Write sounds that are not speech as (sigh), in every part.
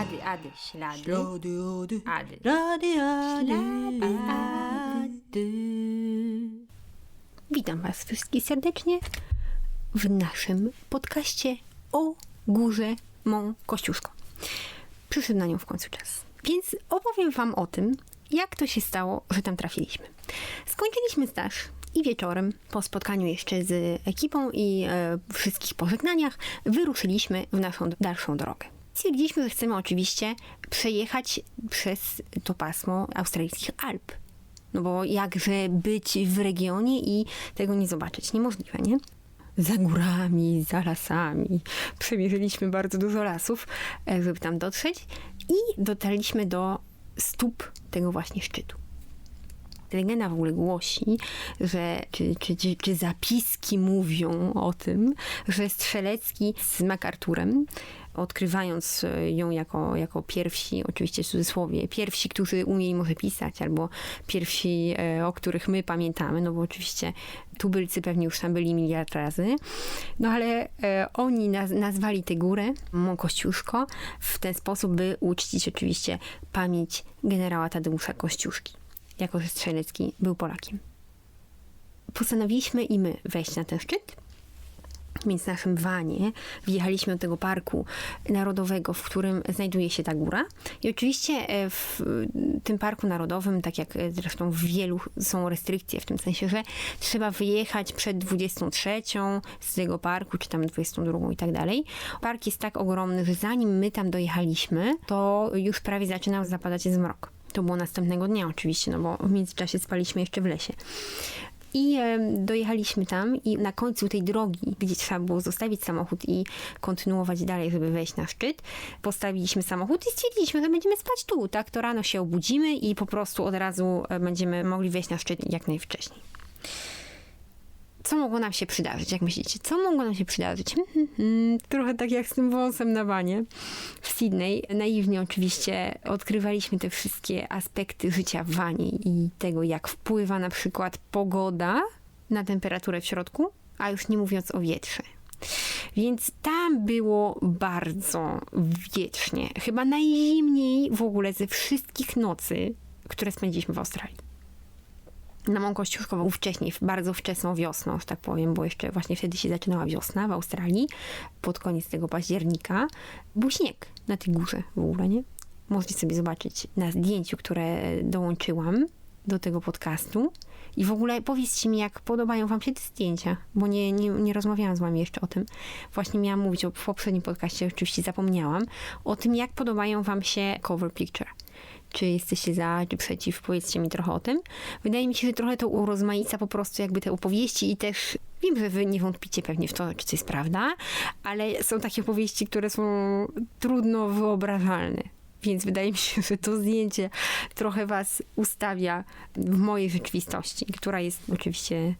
Ady, ady, ślady. Rady, ady, Ady. rady, ady, Ślady, Witam Was wszystkich serdecznie w naszym podcaście o górze Mą Kościuszko. Przyszedł na nią w końcu czas. Więc opowiem Wam o tym, jak to się stało, że tam trafiliśmy. Skończyliśmy staż i wieczorem, po spotkaniu jeszcze z ekipą i e, wszystkich pożegnaniach, wyruszyliśmy w naszą dalszą drogę. Stwierdziliśmy, że chcemy oczywiście przejechać przez to pasmo australijskich Alp. No bo jakże być w regionie i tego nie zobaczyć? Niemożliwe, nie? Za górami, za lasami. Przemierzyliśmy bardzo dużo lasów, e, żeby tam dotrzeć i dotarliśmy do stóp tego właśnie szczytu. Legenda w ogóle głosi, że czy, czy, czy, czy zapiski mówią o tym, że Strzelecki z MacArthurem, odkrywając e, ją jako, jako pierwsi, oczywiście w cudzysłowie, pierwsi, którzy umieli może pisać, albo pierwsi, e, o których my pamiętamy, no bo oczywiście tubylcy pewnie już tam byli miliard razy, no ale e, oni naz nazwali tę górę Kościuszko w ten sposób, by uczcić oczywiście pamięć generała Tadeusza Kościuszki jako że Strzelecki był Polakiem. Postanowiliśmy i my wejść na ten szczyt, więc w naszym wanie wjechaliśmy do tego parku narodowego, w którym znajduje się ta góra. I oczywiście e, w tym parku narodowym, tak jak e, zresztą w wielu są restrykcje, w tym sensie, że trzeba wyjechać przed 23 z tego parku, czy tam 22 i tak dalej. Park jest tak ogromny, że zanim my tam dojechaliśmy, to już prawie zaczynał zapadać zmrok. To było następnego dnia oczywiście, no bo w międzyczasie spaliśmy jeszcze w lesie. I dojechaliśmy tam i na końcu tej drogi, gdzie trzeba było zostawić samochód i kontynuować dalej, żeby wejść na szczyt, postawiliśmy samochód i stwierdziliśmy, że będziemy spać tu, tak? To rano się obudzimy i po prostu od razu e, będziemy mogli wejść na szczyt jak najwcześniej. Co mogło nam się przydarzyć, jak myślicie? Co mogło nam się przydarzyć? Hmm, hmm, hmm. Trochę tak jak z tym wąsem na wanie w Sydney. Naiwnie oczywiście odkrywaliśmy te wszystkie aspekty życia w wanie i tego, jak wpływa na przykład pogoda na temperaturę w środku, a już nie mówiąc o wietrze. Więc tam było bardzo wietrznie. Chyba najzimniej w ogóle ze wszystkich nocy, które spędziliśmy w Australii na mą kościuszkową wcześniej, bardzo wczesną wiosną, że tak powiem, bo jeszcze właśnie wtedy się zaczynała wiosna w Australii, pod koniec tego października, był śnieg na tej górze w ogóle, nie? Możecie sobie zobaczyć na zdjęciu, które dołączyłam do tego podcastu. I w ogóle powiedzcie mi, jak podobają wam się te zdjęcia, bo nie, nie, nie rozmawiałam z wami jeszcze o tym. Właśnie miałam mówić o, w poprzednim podcaście, oczywiście zapomniałam, o tym, jak podobają wam się cover picture czy jesteście za, czy przeciw, powiedzcie mi trochę o tym. Wydaje mi się, że trochę to urozmaica po prostu jakby te opowieści i też wiem, że wy nie wątpicie pewnie w to, czy to jest prawda, ale są takie opowieści, które są trudno wyobrażalne. Więc wydaje mi się, że to zdjęcie trochę was ustawia w mojej rzeczywistości, która jest oczywiście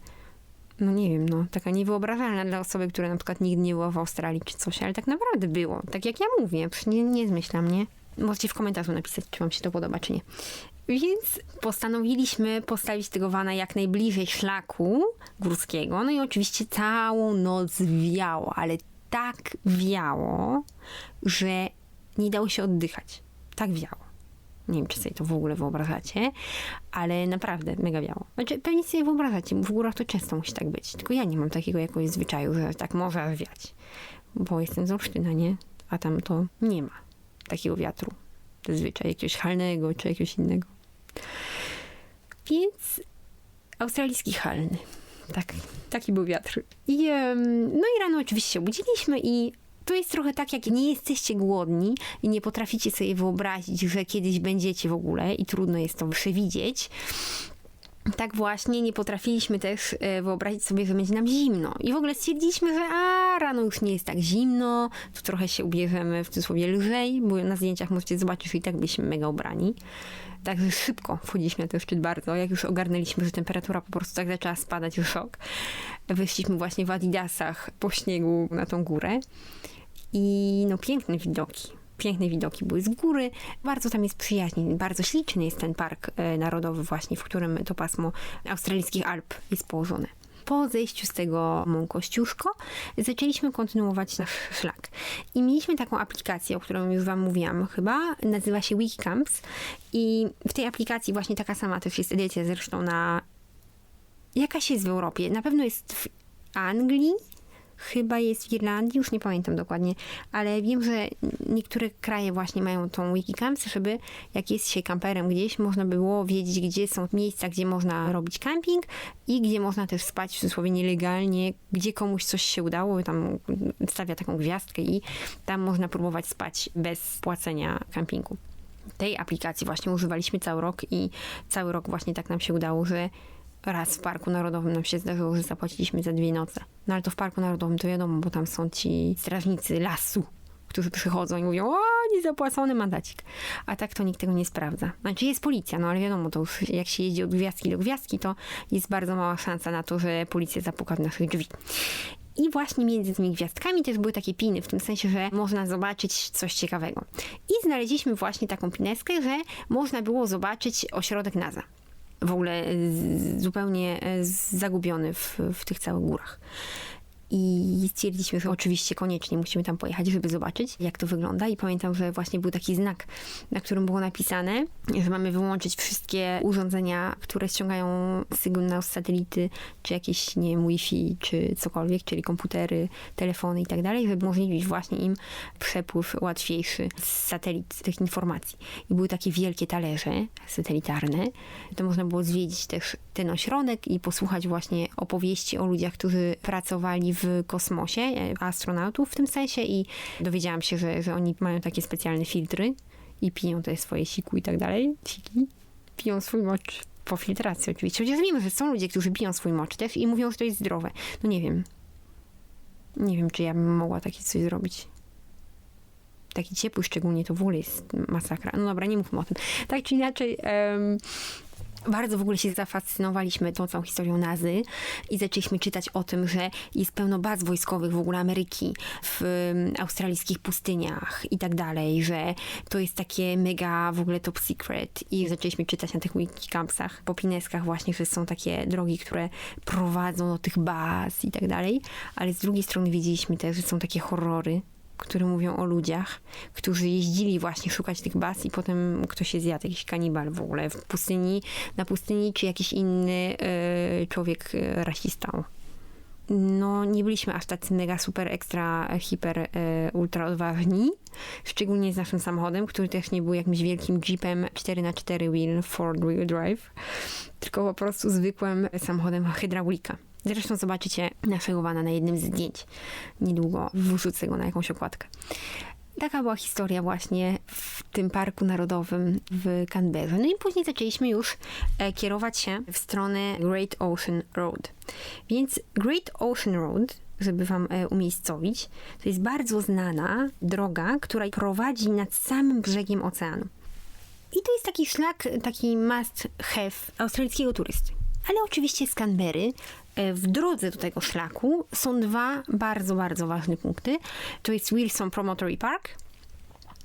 no nie wiem, no, taka niewyobrażalna dla osoby, która na przykład nigdy nie była w Australii czy coś, ale tak naprawdę było. Tak jak ja mówię, nie, nie zmyślam, nie? Możecie w komentarzu napisać, czy wam się to podoba, czy nie. Więc postanowiliśmy postawić tego wana jak najbliżej szlaku górskiego. No i oczywiście całą noc wiało, ale tak wiało, że nie dało się oddychać. Tak wiało. Nie wiem, czy sobie to w ogóle wyobrażacie, ale naprawdę mega wiało. Znaczy, pewnie sobie wyobrażacie, w górach to często musi tak być. Tylko ja nie mam takiego jakiegoś zwyczaju, że tak może wiać. Bo jestem z Olsztyna, nie? A tam to nie ma takiego wiatru. Zazwyczaj jakiegoś halnego czy jakiegoś innego. Więc australijski halny. Tak, taki był wiatr. I, no i rano oczywiście się obudziliśmy i to jest trochę tak, jak nie jesteście głodni i nie potraficie sobie wyobrazić, że kiedyś będziecie w ogóle i trudno jest to przewidzieć, tak właśnie nie potrafiliśmy też e, wyobrazić sobie, że będzie nam zimno. I w ogóle stwierdziliśmy, że a, rano już nie jest tak zimno, to trochę się ubierzemy w cudzysłowie lżej, bo na zdjęciach możecie zobaczyć, że i tak byliśmy mega ubrani. Także szybko wchodziliśmy na ten szczyt bardzo. Jak już ogarnęliśmy, że temperatura po prostu tak zaczęła spadać, już szok. Wyszliśmy właśnie w adidasach po śniegu na tą górę. I no piękne widoki piękne widoki były z góry. Bardzo tam jest przyjaźnie, bardzo śliczny jest ten park e, narodowy właśnie, w którym to pasmo australijskich Alp jest położone. po zejściu z tego Mont Kościuszko zaczęliśmy kontynuować nasz szlak. I mieliśmy taką aplikację, o której już wam mówiłam chyba, nazywa się Wikicamps i w tej aplikacji właśnie taka sama też jest edycja zresztą na jakaś jest w Europie, na pewno jest w Anglii, chyba jest w Irlandii, już nie pamiętam dokładnie, ale wiem, że niektóre kraje właśnie mają tą Wikicamps, żeby jak jest się kamperem gdzieś, można było wiedzieć, gdzie są miejsca, gdzie można robić camping i gdzie można też spać w cudzysłowie nielegalnie, gdzie komuś coś się udało, tam stawia taką gwiazdkę i tam można próbować spać bez płacenia campingu. Tej aplikacji właśnie używaliśmy cały rok i cały rok właśnie tak nam się udało, że raz w Parku Narodowym nam się zdarzyło, że zapłaciliśmy za dwie noce. No ale to w Parku Narodowym to wiadomo, bo tam są ci strażnicy lasu, którzy przychodzą i mówią, o, niezapłacony mandacik. A tak to nikt tego nie sprawdza. Znaczy jest policja, no ale wiadomo, to już jak się jeździ od gwiazdki do gwiazdki, to jest bardzo mała szansa na to, że policja zapuka w naszych drzwi. I właśnie między tymi gwiazdkami też były takie piny, w tym sensie, że można zobaczyć coś ciekawego. I znaleźliśmy właśnie taką pineskę, że można było zobaczyć ośrodek NASA. W ogóle zupełnie e, zagubiony w, w tych całych górach. I stwierdziliśmy, że oczywiście koniecznie musimy tam pojechać, żeby zobaczyć, jak to wygląda. I pamiętam, że właśnie był taki znak, na którym było napisane, że mamy wyłączyć wszystkie urządzenia, które ściągają sygnał z satelity, czy jakieś, nie wiem, Wi-Fi, czy cokolwiek, czyli komputery, telefony i tak dalej, żeby umożliwić właśnie im przepływ łatwiejszy z satelit tych informacji. I były takie wielkie talerze satelitarne. To można było zwiedzić też ten ośrodek i posłuchać właśnie opowieści o ludziach, którzy pracowali w kosmosie, e, astronautów w tym sensie i dowiedziałam się, że, że oni mają takie specjalne filtry i piją te swoje siku i tak dalej. Siki. Piją swój mocz po filtracji oczywiście. Chociaż wiem, że są ludzie, którzy piją swój mocz też i mówią, że to jest zdrowe. No nie wiem. Nie wiem, czy ja bym mogła takie coś zrobić. Taki ciepły szczególnie to w ogóle jest masakra. No dobra, nie mówmy o tym. Tak czy inaczej... em, bardzo w ogóle się zafascynowaliśmy tą całą historią Nazy i zaczęliśmy czytać o tym, że jest pełno baz wojskowych w ogóle Ameryki w um, australijskich pustyniach i tak dalej, że to jest takie mega w ogóle top secret i zaczęliśmy czytać na tych wikicampsach, po pineskach właśnie, że są takie drogi, które prowadzą do tych baz i tak dalej, ale z drugiej strony wiedzieliśmy też, że są takie horrory, które mówią o ludziach, którzy jeździli właśnie szukać tych baz i potem ktoś się zjadł, jakiś kanibal w ogóle w pustyni, na pustyni, czy jakiś inny e, człowiek e, rasistą. No, nie byliśmy aż tacy mega super ekstra, hiper, e, ultra odważni. Szczególnie z naszym samochodem, który też nie był jakimś wielkim jeepem 4x4 wheel, Ford wheel drive, tylko po prostu zwykłym samochodem hydraulika. Zresztą zobaczycie naszego vana na jednym z zdjęć. Niedługo wrzucę go na jakąś okładkę. Taka była historia właśnie w tym Parku Narodowym w Canberra. No i później zaczęliśmy już e, kierować się w stronę Great Ocean Road. Więc Great Ocean Road, żeby wam e, umiejscowić, to jest bardzo znana droga, która prowadzi nad samym brzegiem oceanu. I to jest taki szlak, taki must have australijskiego turysty. Ale oczywiście z Canberry w drodze do tego szlaku są dwa bardzo, bardzo ważne punkty. To jest Wilson Promontory Park,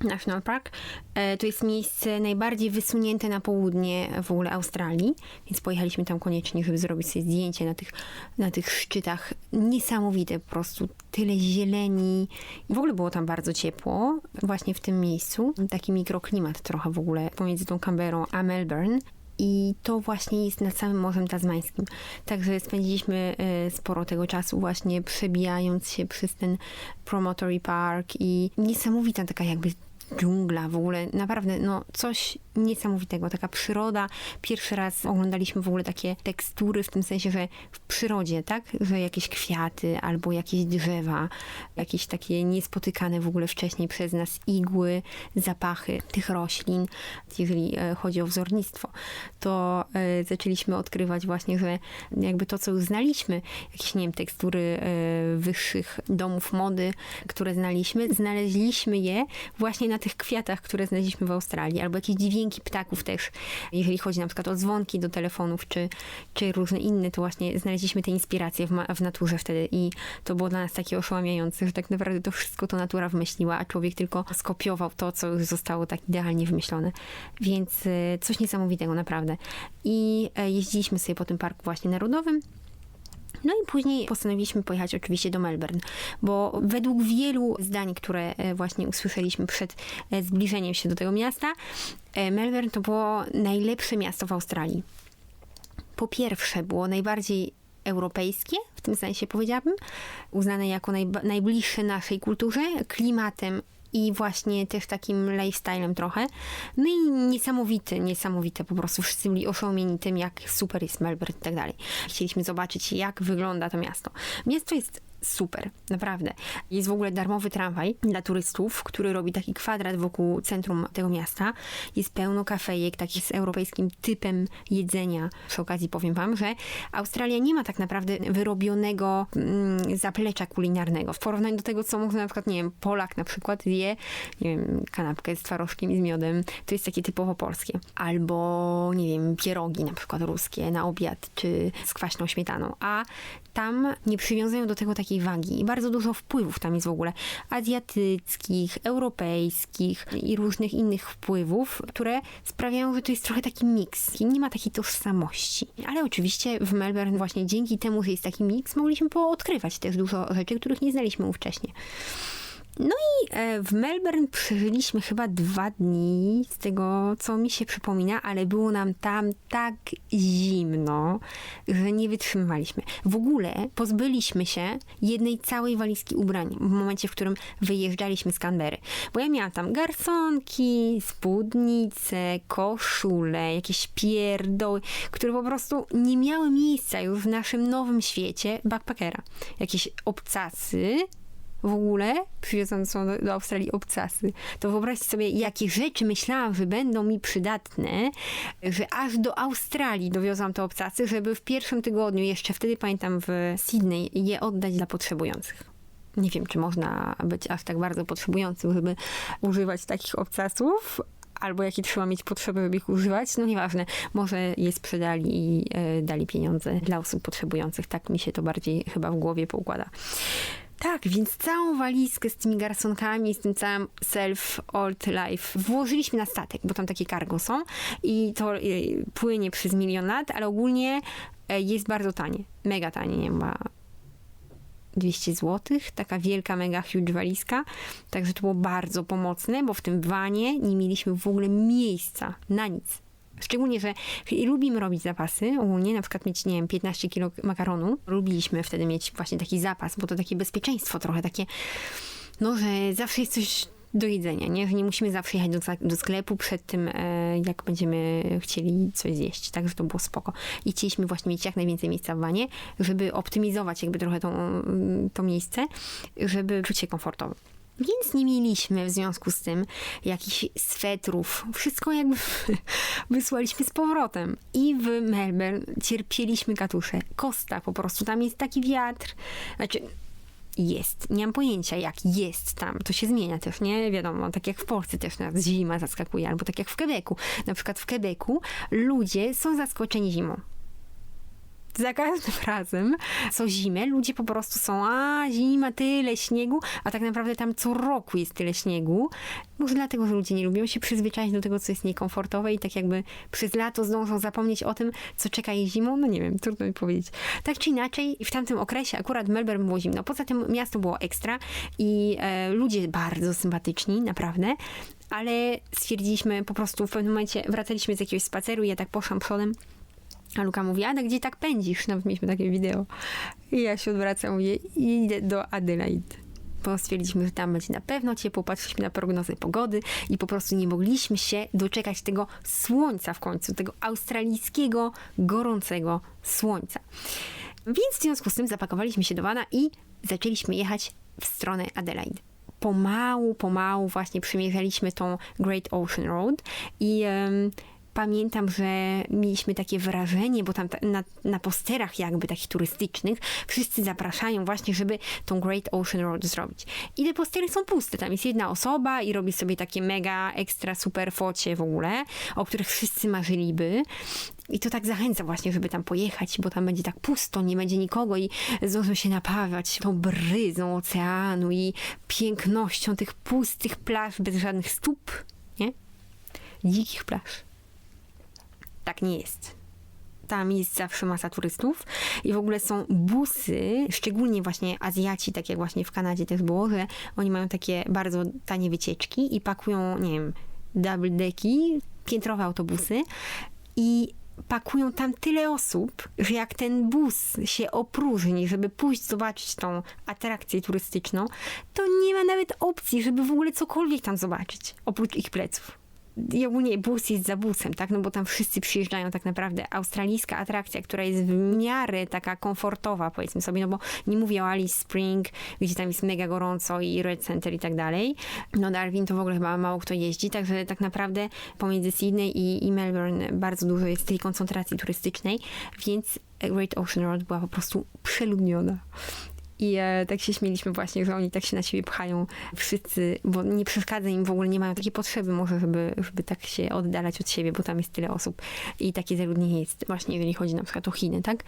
National Park. E, To jest miejsce najbardziej wysunięte na południe w ogóle Australii, więc pojechaliśmy tam koniecznie, żeby zrobić sobie zdjęcie na tych, na tych szczytach. Niesamowite po prostu, tyle zieleni. W ogóle było tam bardzo ciepło, właśnie w tym miejscu. Taki mikroklimat trochę w ogóle pomiędzy tą Canberrą a Melbourne. I to właśnie jest nad samym Morzem Tasmańskim. Także spędziliśmy e, sporo tego czasu właśnie przebijając się przez ten Promontory Park i niesamowita taka jakby dżungla w ogóle, naprawdę no coś niesamowitego, taka przyroda. Pierwszy raz oglądaliśmy w ogóle takie tekstury w tym sensie, że w przyrodzie, tak, że jakieś kwiaty albo jakieś drzewa, jakieś takie niespotykane w ogóle wcześniej przez nas igły, zapachy tych roślin, jeżeli e, chodzi o wzornictwo, to e, zaczęliśmy odkrywać właśnie, że jakby to, co już znaliśmy, jakieś, nie wiem, tekstury e, wyższych domów mody, które znaliśmy, znaleźliśmy je właśnie na tych kwiatach, które znaleźliśmy w Australii, albo jakieś dźwięki ptaków też, jeżeli chodzi na przykład o dzwonki do telefonów, czy, czy różne inne, to właśnie znaleźliśmy te inspiracje w, w naturze wtedy i to było dla nas takie oszałamiające, że tak naprawdę to wszystko to natura wymyśliła, a człowiek tylko skopiował to, co już zostało tak idealnie wymyślone. Więc e, coś niesamowitego, naprawdę. I e, jeździliśmy sobie po tym parku właśnie narodowym. No i później postanowiliśmy pojechać oczywiście do Melbourne, bo według wielu zdań, które e, właśnie usłyszeliśmy przed e, zbliżeniem się do tego miasta, e, Melbourne to było najlepsze miasto w Australii. Po pierwsze, było najbardziej europejskie, w tym sensie powiedziałabym, uznane jako najbliższe naszej kulturze, klimatem i właśnie też takim lifestylem trochę. No i niesamowite, niesamowite po prostu. Wszyscy byli oszołomieni tym, jak super jest Melbourne i tak dalej. Chcieliśmy zobaczyć, jak wygląda to miasto. Miasto jest super, naprawdę. Jest w ogóle darmowy tramwaj dla turystów, który robi taki kwadrat wokół centrum tego miasta. Jest pełno kafejek, takich z europejskim typem jedzenia. Przy okazji powiem wam, że Australia nie ma tak naprawdę wyrobionego mm, zaplecza kulinarnego. W porównaniu do tego, co może na przykład, nie wiem, Polak na przykład je, nie wiem, kanapkę z twarożkiem i z miodem. To jest takie typowo polskie. Albo, nie wiem, pierogi na przykład ruskie na obiad, czy z kwaśną śmietaną. A tam nie przywiązują do tego takiej wagi i bardzo dużo wpływów tam jest w ogóle azjatyckich, europejskich i różnych innych wpływów, które sprawiają, że to jest trochę taki miks nie ma takiej tożsamości. Ale oczywiście w Melbourne właśnie dzięki temu, że jest taki miks, mogliśmy poodkrywać też dużo rzeczy, których nie znaliśmy wcześniej. No i e, w Melbourne przeżyliśmy chyba dwa dni, z tego co mi się przypomina, ale było nam tam tak zimno, że nie wytrzymywaliśmy. W ogóle pozbyliśmy się jednej całej walizki ubrań w momencie, w którym wyjeżdżaliśmy z Canberry. Bo ja miałam tam garsonki, spódnice, koszule, jakieś pierdoły, które po prostu nie miały miejsca już w naszym nowym świecie backpackera. Jakieś obcasy, w ogóle przywiozone są do, do Australii obcasy, to wyobraźcie sobie, jakie rzeczy myślałam, że będą mi przydatne, że aż do Australii dowiozłam te obcasy, żeby w pierwszym tygodniu, jeszcze wtedy pamiętam w Sydney, je oddać dla potrzebujących. Nie wiem, czy można być aż tak bardzo potrzebującym, żeby używać takich obcasów, albo jakie trzeba mieć potrzeby, żeby ich używać. No nieważne, może je sprzedali i e, dali pieniądze dla osób potrzebujących. Tak mi się to bardziej chyba w głowie poukłada. Tak, więc całą walizkę z tymi garsonkami, z tym całym self old life włożyliśmy na statek, bo tam takie cargo są i to y, płynie przez milion lat, ale ogólnie e, jest bardzo tanie. Mega tanie, nie ma 200 zł, taka wielka, mega huge walizka. Także to było bardzo pomocne, bo w tym wanie nie mieliśmy w ogóle miejsca na nic. Szczególnie, że lubimy robić zapasy, ogólnie na przykład mieć, nie wiem, 15 kilo makaronu. Lubiliśmy wtedy mieć właśnie taki zapas, bo to takie bezpieczeństwo trochę, takie, no, że zawsze jest coś do jedzenia, nie? Że nie musimy zawsze jechać do, do sklepu przed tym, e, jak będziemy chcieli coś zjeść. Także to było spoko. I chcieliśmy właśnie mieć jak najwięcej miejsca w wanie, żeby optymizować jakby trochę tą, to miejsce, żeby czuć się komfortowo. Więc nie mieliśmy w związku z tym jakichś swetrów. Wszystko jakby (laughs) wysłaliśmy z powrotem. I w Melbourne cierpieliśmy katusze. Kosta po prostu. Tam jest taki wiatr. Znaczy, jest. Nie mam pojęcia, jak jest tam. To się zmienia też, nie? Wiadomo, tak jak w Polsce też nas zima zaskakuje, albo tak jak w Quebecu. Na przykład w Quebecu ludzie są zaskoczeni zimą za każdym (laughs) razem, co zimę, ludzie po prostu są, a zima, tyle śniegu, a tak naprawdę tam co roku jest tyle śniegu. Może dlatego, że ludzie nie lubią się przyzwyczaić do tego, co jest niekomfortowe i tak jakby przez lato zdążą zapomnieć o tym, co czeka ich zimą. No nie wiem, trudno mi powiedzieć. Tak czy inaczej, w tamtym okresie akurat Melbourne było zimno. Poza tym miasto było ekstra i e, ludzie bardzo sympatyczni, naprawdę ale stwierdziliśmy po prostu w pewnym momencie, wracaliśmy z jakiegoś spaceru i ja tak poszłam przodem a Luka mówi, Ada, gdzie tak pędzisz? Nawet mieliśmy takie wideo. I ja się odwracam, mówię, idę do Adelaide. Bo stwierdziliśmy, że tam będzie na pewno ciepło, patrzyliśmy na prognozę pogody i po prostu nie mogliśmy się doczekać tego słońca w końcu, tego australijskiego, gorącego słońca. Więc w związku z tym zapakowaliśmy się do wana i zaczęliśmy jechać w stronę Adelaide pomału, pomału właśnie przymierzaliśmy tą Great Ocean Road i pamiętam, że mieliśmy takie wrażenie, bo tam na, na posterach jakby takich turystycznych wszyscy zapraszają właśnie, żeby tą Great Ocean Road zrobić. I te postery są puste. Tam jest jedna osoba i robi sobie takie mega ekstra super focie w ogóle, o których wszyscy marzyliby. I to tak zachęca właśnie, żeby tam pojechać, bo tam będzie tak pusto, nie będzie nikogo i zdążą się napawać tą bryzą oceanu i pięknością tych pustych plaż bez żadnych stóp, nie? Dzikich plaż tak nie jest. tam jest zawsze masa turystów i w ogóle są busy, szczególnie właśnie Azjaci, tak jak właśnie w Kanadzie też było, że oni mają takie bardzo tanie wycieczki i pakują, nie wiem, double decki, piętrowe autobusy i pakują tam tyle osób, że jak ten bus się opróżni, żeby pójść zobaczyć tą atrakcję turystyczną, to nie ma nawet opcji, żeby w ogóle cokolwiek tam zobaczyć, oprócz ich pleców. I ogólnie bus jest za busem, tak? No bo tam wszyscy przyjeżdżają tak naprawdę. Australijska atrakcja, która jest w miarę taka komfortowa, powiedzmy sobie, no bo nie mówię o Alice Spring, gdzie tam jest mega gorąco i Red Center i tak dalej. No Darwin to w ogóle chyba mało kto jeździ, także tak naprawdę pomiędzy Sydney i, i Melbourne bardzo dużo jest tej koncentracji turystycznej, więc Great Ocean Road była po prostu przeludniona. I e, tak się śmieliśmy właśnie, że oni tak się na siebie pchają wszyscy, bo nie przeszkadza im w ogóle, nie mają takiej potrzeby może, żeby, żeby tak się oddalać od siebie, bo tam jest tyle osób i takie zaludnienie jest właśnie, jeżeli chodzi na przykład o Chiny, tak?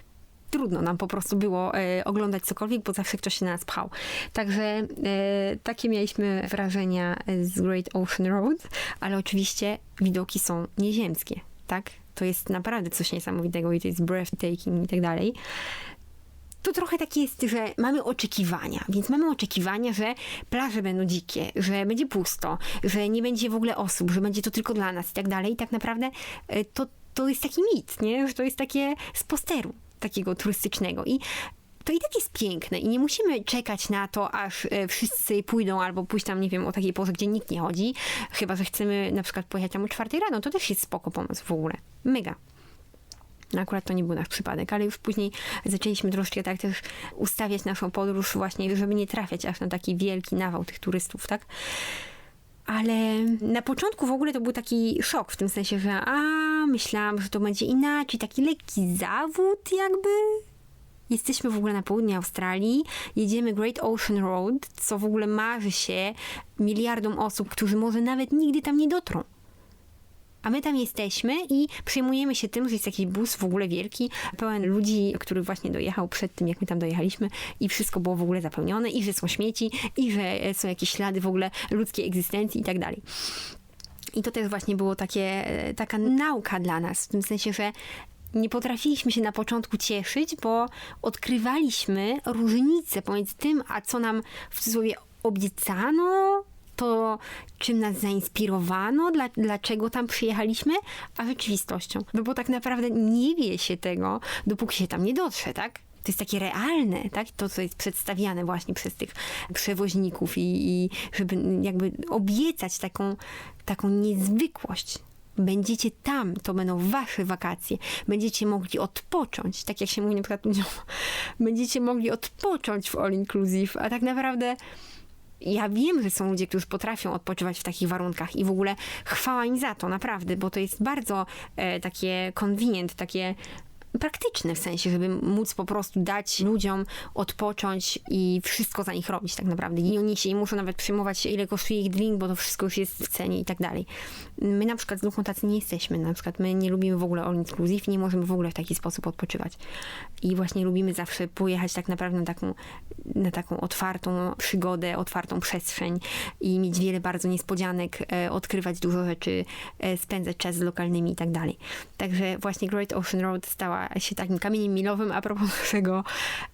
Trudno nam po prostu było e, oglądać cokolwiek, bo zawsze ktoś się na nas pchał. Także e, takie mieliśmy wrażenia z Great Ocean Road, ale oczywiście widoki są nieziemskie, tak? To jest naprawdę coś niesamowitego i to jest breathtaking i tak dalej to trochę tak jest, że mamy oczekiwania, więc mamy oczekiwania, że plaże będą dzikie, że będzie pusto, że nie będzie w ogóle osób, że będzie to tylko dla nas i tak dalej. I tak naprawdę e, to, to jest taki mit, nie? że to jest takie z posteru takiego turystycznego. I to i tak jest piękne i nie musimy czekać na to, aż e, wszyscy pójdą albo pójść tam, nie wiem, o takiej porze, gdzie nikt nie chodzi. Chyba, że chcemy na przykład pojechać tam o czwartej rano, to też jest spoko pomysł w ogóle. Mega. No akurat to nie był nasz przypadek, ale już później zaczęliśmy troszkę tak też ustawiać naszą podróż właśnie, żeby nie trafiać aż na taki wielki nawał tych turystów, tak? Ale na początku w ogóle to był taki szok, w tym sensie, że a, myślałam, że to będzie inaczej, taki lekki zawód jakby. Jesteśmy w ogóle na południu Australii, jedziemy Great Ocean Road, co w ogóle marzy się miliardom osób, którzy może nawet nigdy tam nie dotrą. A my tam jesteśmy i przejmujemy się tym, że jest jakiś bus w ogóle wielki, pełen ludzi, który właśnie dojechał przed tym, jak my tam dojechaliśmy i wszystko było w ogóle zapełnione i że są śmieci i że są jakieś ślady w ogóle ludzkiej egzystencji i tak dalej. I to też właśnie było takie, taka nauka dla nas, w tym sensie, że nie potrafiliśmy się na początku cieszyć, bo odkrywaliśmy różnicę pomiędzy tym, a co nam w cudzysłowie obiecano, to, czym nas zainspirowano, dla, dlaczego tam przyjechaliśmy, a rzeczywistością. No bo tak naprawdę nie wie się tego, dopóki się tam nie dotrze, tak? to jest takie realne, tak? To, co jest przedstawiane właśnie przez tych przewoźników i, i żeby jakby obiecać taką, taką niezwykłość. Będziecie tam, to będą wasze wakacje. Będziecie mogli odpocząć, tak jak się mówi na przykład ludziom, będziecie mogli odpocząć w all inclusive, a tak naprawdę ja wiem, że są ludzie, którzy potrafią odpoczywać w takich warunkach i w ogóle chwała im za to, naprawdę, bo to jest bardzo e, takie convenient, takie praktyczne w sensie, żeby móc po prostu dać ludziom odpocząć i wszystko za nich robić tak naprawdę. I oni się nie muszą nawet przejmować, ile kosztuje ich drink, bo to wszystko już jest w cenie i tak dalej. My na przykład z Luką tacy nie jesteśmy. Na przykład my nie lubimy w ogóle all inclusive, nie możemy w ogóle w taki sposób odpoczywać. I właśnie lubimy zawsze pojechać tak naprawdę na taką, na taką otwartą przygodę, otwartą przestrzeń i mieć wiele bardzo niespodzianek, e, odkrywać dużo rzeczy, e, spędzać czas z lokalnymi i tak dalej. Także właśnie Great Ocean Road stała się takim kamieniem milowym a propos (laughs) naszego,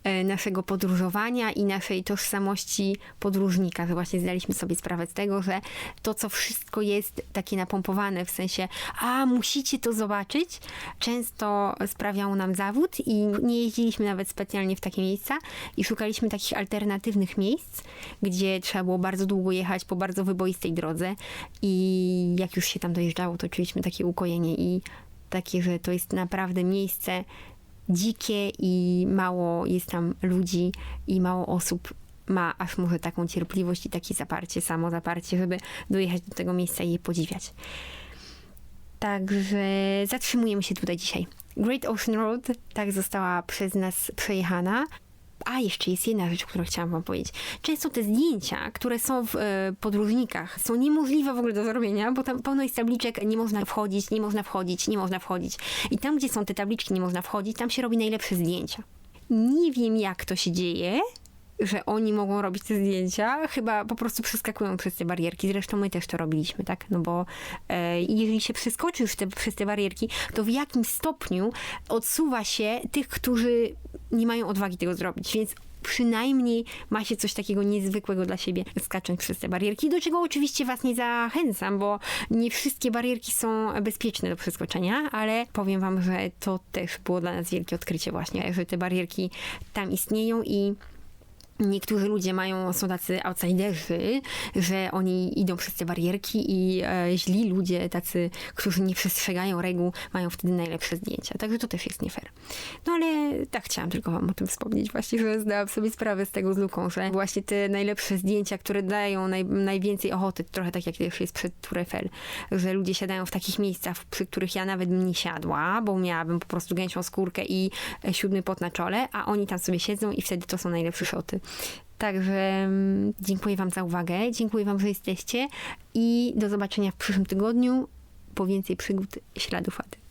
e, naszego podróżowania i naszej tożsamości podróżnika, że właśnie zdaliśmy sobie sprawę z tego, że to, co wszystko jest takie napompowane, w sensie, a musicie to zobaczyć, często sprawiało nam zawód i nie jeździliśmy nawet specjalnie w takie miejsca i szukaliśmy takich alternatywnych miejsc, gdzie trzeba było bardzo długo jechać po bardzo wyboistej drodze i jak już się tam dojeżdżało, to czuliśmy takie ukojenie i takie, że to jest naprawdę miejsce dzikie i mało jest tam ludzi i mało osób ma aż może taką cierpliwość i takie zaparcie, samo zaparcie, żeby dojechać do tego miejsca i je podziwiać. Także zatrzymujemy się tutaj dzisiaj. Great Ocean Road tak została przez nas przejechana. A, jeszcze jest jedna rzecz, którą chciałam wam powiedzieć. Często te zdjęcia, które są w e, podróżnikach, są niemożliwe w ogóle do zrobienia, bo tam pełno jest tabliczek, nie można wchodzić, nie można wchodzić, nie można wchodzić. I tam, gdzie są te tabliczki, nie można wchodzić, tam się robi najlepsze zdjęcia. Nie wiem, jak to się dzieje, że oni mogą robić te zdjęcia, chyba po prostu przeskakują przez te barierki. Zresztą my też to robiliśmy, tak? No bo e, jeżeli się przeskoczysz te, przez te barierki, to w jakim stopniu odsuwa się tych, którzy nie mają odwagi tego zrobić. Więc przynajmniej ma się coś takiego niezwykłego dla siebie, skacząc przez te barierki, do czego oczywiście was nie zachęcam, bo nie wszystkie barierki są bezpieczne do przeskoczenia, ale powiem wam, że to też było dla nas wielkie odkrycie właśnie, że te barierki tam istnieją i Niektórzy ludzie mają, są tacy outsiderzy, że oni idą przez te barierki i e, źli ludzie, tacy, którzy nie przestrzegają reguł, mają wtedy najlepsze zdjęcia. Także to też jest nie fair. No ale tak chciałam tylko wam o tym wspomnieć właśnie, że zdałam sobie sprawę z tego z Luką, że właśnie te najlepsze zdjęcia, które dają naj, najwięcej ochoty, trochę tak jak też jest przed Tour Eiffel, że ludzie siadają w takich miejscach, przy których ja nawet bym nie siadła, bo miałabym po prostu gęsią skórkę i e, siódmy pot na czole, a oni tam sobie siedzą i wtedy to są najlepsze szoty. Także mm, dziękuję Wam za uwagę, dziękuję Wam, że jesteście i do zobaczenia w przyszłym tygodniu po więcej przygód śladów Ady.